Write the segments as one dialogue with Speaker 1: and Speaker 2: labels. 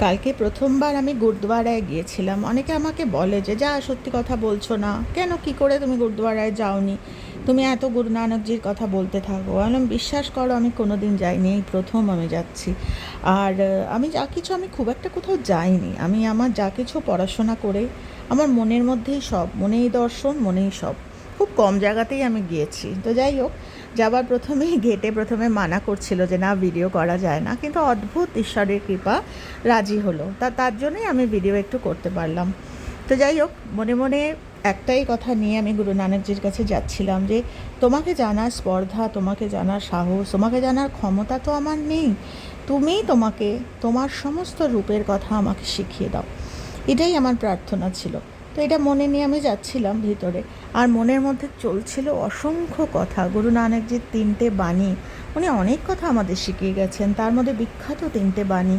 Speaker 1: কালকে প্রথমবার আমি গুরুদুয়ারায় গিয়েছিলাম। অনেকে আমাকে বলে যে, যা, সত্যি কথা বলছো না। কেন, কি করে তুমি গুরুদুয়ারায় যাওনি? তুমি এত গুরু নানকজির কথা বলতে থাকো। আমি বিশ্বাস করো, আমি কোনো দিন যাইনি, এই প্রথম আমি যাচ্ছি। আর আমি যা কিছু, আমি খুব একটা কোথাও যাইনি। আমি আমার যা কিছু পড়াশোনা করে, আমার মনের মধ্যেই সব, মনেই দর্শন, মনেই সব। খুব কম জায়গাতেই আমি গিয়েছি। তো যাই হোক, যাবার প্রথমেই গেটে প্রথমে মানা করছিল যে না ভিডিও করা যায় না। কিন্তু অদ্ভুত ঈশ্বরের কৃপা রাজি হলো। তা, তার জন্যই আমি ভিডিও একটু করতে পারলাম। তো যাই হোক, মনে মনে একটাই কথা নিয়ে আমি গুরু নানকজির কাছে যাচ্ছিলাম যে, তোমাকে জানার স্পর্ধা, তোমাকে জানার সাহস, তোমাকে জানার ক্ষমতা তো আমার নেই। তুমি তোমাকে, তোমার সমস্ত রূপের কথা আমাকে শিখিয়ে দাও। এটাই আমার প্রার্থনা ছিল। তো এটা মনে নিয়ে আমি যাচ্ছিলাম ভিতরে। আর মনের মধ্যে চলছিল অসংখ্য কথা। গুরু নানকজির তিনটে বাণী। উনি অনেক কথা আমাদের শিখিয়ে গেছেন। তার মধ্যে বিখ্যাত তিনটে বাণী।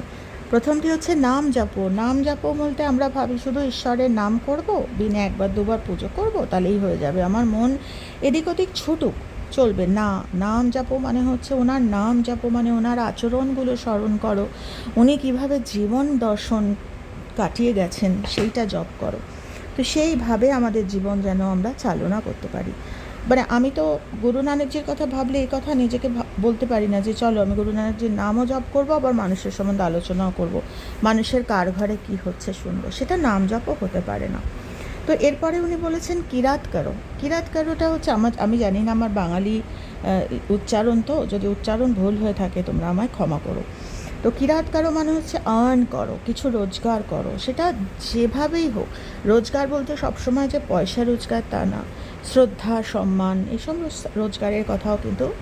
Speaker 1: প্রথমটি হচ্ছে, নাম জাপো। নাম জাপো বলতে আমরা ভাবি, শুধু ঈশ্বরের নাম করব? দিনে একবার, দুবার পুজো করব? তাহলেই হয়ে যাবে। আমার মন এদিক ওদিক ছুটুক, চলবে। না, নাম জাপো মানে হচ্ছে, ওনার নাম জাপো মানে ওনার আচরণগুলো স্মরণ করো। উনি কীভাবে জীবন দর্শন কাটিয়ে গেছেন, সেইটা জপ করো। তো সেইভাবে আমাদের জীবন যেন আমরা চালনা করতে পারি। মানে আমি তো গুরু নানকজির কথা ভাবলে এই কথা নিজেকে বলতে পারি না যে, চলো আমি গুরু নানকজির নামও জপ করব, আবার মানুষের সম্বন্ধে আলোচনাও করব। মানুষের কার ঘরে কী হচ্ছে শুনব? সেটা নাম জপও হতে পারে না। তো এরপরে উনি বলেছেন, কিরাত কারও। কিরাত কারোটা হচ্ছে আমার আমি জানি না, আমার বাঙালি উচ্চারণ তো। যদি উচ্চারণ ভুল হয়ে থাকে তোমরা আমায় ক্ষমা করো। তো কিরাত কারও মানে হচ্ছে আর্ন করো, কিছু রোজগার করো, সেটা যেভাবেই হোক। রোজগার বলতে সবসময় যে পয়সা রোজগার তা না, শ্রদ্ধা, সম্মান এসব রোজ- রোজগারের কথাও কিন্তু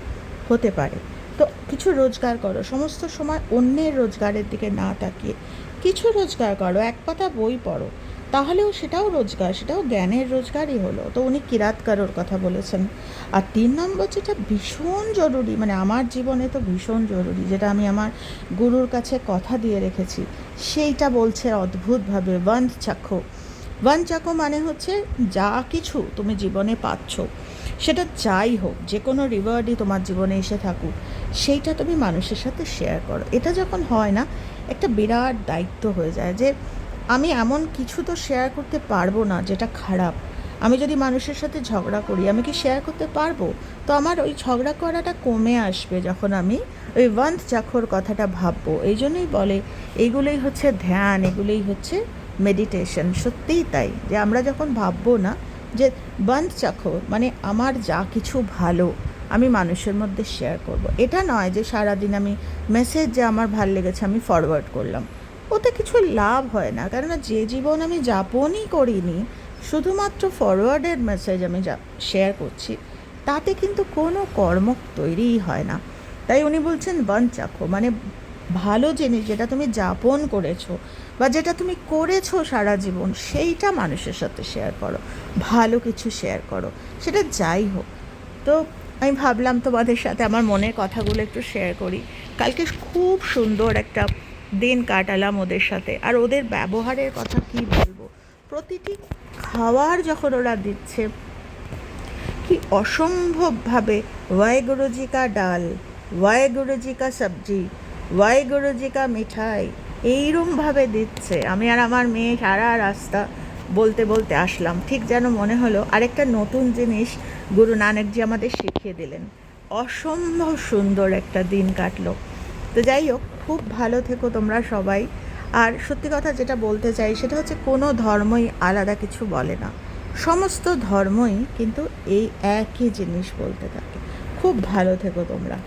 Speaker 1: হতে পারে। তো কিছু রোজগার করো, সমস্ত সময় অন্যের রোজগারের দিকে না তাকিয়ে। কিছু রোজগার করো, এক পাতা বই পড়ো, তাহলেও সেটাও রোজগার, সেটাও জ্ঞানের রোজগারই হলো। তো উনি কিরাতকারোর কথা বলেছেন। আর তিন নম্বর যেটা ভীষণ জরুরি মানে আমার জীবনে তো ভীষণ জরুরি, যেটা আমি আমার গুরুর কাছে কথা দিয়ে রেখেছি, সেইটা বলছে অদ্ভুতভাবে, বন্ধ চাক্ষো ওয়ান চাকো মানে হচ্ছে যা কিছু তুমি জীবনে পাচ্ছ। সেটা যাই হোক, যে কোনো রিওয়ার্ডই তোমার জীবনে এসে থাকুক, সেইটা তুমি মানুষের সাথে শেয়ার করো। এটা যখন হয় না, একটা বিরাট দায়িত্ব হয়ে যায় যে আমি এমন কিছু তো শেয়ার করতে পারব না যেটা খারাপ। আমি যদি মানুষের সাথে ঝগড়া করি, আমি কি শেয়ার করতে পারব? তো আমার ওই ঝগড়া করাটা কমে আসবে যখন আমি ওই ওয়ান্থ চাখর কথাটা ভাববো। এই জন্যই বলে এগুলোই হচ্ছে ধ্যান এগুলোই হচ্ছে মেডিটেশন সত্যিই তাই। যে আমরা যখন ভাববো না যে, বন্ধ চাখো মানে আমার যা কিছু ভালো আমি মানুষের মধ্যে শেয়ার করব। এটা নয় যে, সারাদিন আমি মেসেজ যে আমার ভালো লেগেছে আমি ফরওয়ার্ড করলাম। ওতে কিছু লাভ হয় না। কেননা যে জীবন আমি যাপনই করিনি, শুধুমাত্র ফরওয়ার্ডের মেসেজ আমি যা শেয়ার করছি, তাতে কিন্তু কোনো কর্ম তৈরিই হয় না। তাই উনি বলছেন বন চাখো মানে ভালো জিনিস যেটা তুমি যাপন করেছ বা যেটা তুমি করেছ সারা জীবন, সেইটা মানুষের সাথে শেয়ার করো, ভালো কিছু শেয়ার করো, সেটা যাই হোক। তো আমি ভাবলাম তোমাদের সাথে আমার মনের কথাগুলো একটু শেয়ার করি। কালকে খুব সুন্দর একটা দিন কাটালাম ওদের সাথে। আর ওদের ব্যবহারের কথা কি বলব? প্রতিটি খাওয়ার যখন ওরা দিচ্ছে, কি অসম্ভবভাবে ওয়াই গুরুজি কা ডাল ওয়াই গুরুজি কা সবজি ওয়াই গুরুজি কা মিঠাই এইরমভাবে দিচ্ছে। আমি আর আমার মেয়ে সারা রাস্তা বলতে বলতে আসলাম। ঠিক যেন মনে হলো আরেকটা নতুন জিনিস গুরু নানকজি আমাদের শিখিয়ে দিলেন। অসম্ভব সুন্দর একটা দিন কাটলো। তো যাই হোক, খুব ভালো থেকো তোমরা সবাই। আর সত্যি কথা যেটা বলতে চাই সেটা হচ্ছে কোনো ধর্মই আলাদা কিছু বলে না। সমস্ত ধর্মই কিন্তু এই একই জিনিস বলতে থাকে। খুব ভালো থেকো তোমরা।